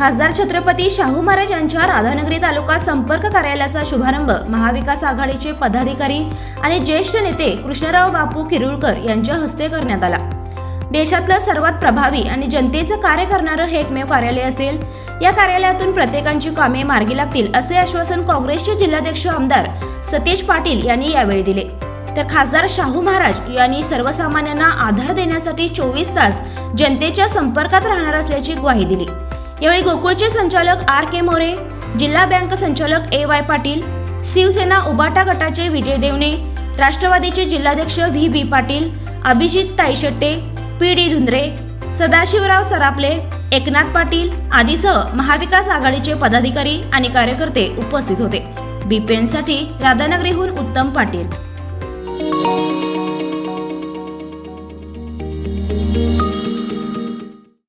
खासदार छत्रपती शाहू महाराज यांच्या राधानगरी तालुका संपर्क कार्यालयाचा शुभारंभ महाविकास आघाडीचे पदाधिकारी आणि ज्येष्ठ नेते कृष्णराव बापू किरुळकर यांच्या हस्ते करण्यात आला. देशातलं सर्वात प्रभावी आणि जनतेचं कार्य करणारं हे एकमेव कार्यालय असेल. या कार्यालयातून प्रत्येकांची कामे मार्गी लागतील असे आश्वासन काँग्रेसचे जिल्हाध्यक्ष आमदार सतीश पाटील यांनी यावेळी दिले. तर खासदार शाहू महाराज यांनी सर्वसामान्यांना आधार देण्यासाठी चोवीस तास जनतेच्या संपर्कात राहणार असल्याची ग्वाही दिली. यावेळी गोकुळचे संचालक आर के मोरे जिल्हा बँक संचालक ए वाय पाटील शिवसेना उबाटा गटाचे विजय देवणे राष्ट्रवादीचे जिल्हाध्यक्ष V B Patil Abhijit Taishette P D Dhundre Sadashivrao Sarapale Eknath Patil आदीसह महाविकास आघाडीचे पदाधिकारी आणि कार्यकर्ते उपस्थित होते. बीपीएनसाठी राधानगरीहून उत्तम पाटील.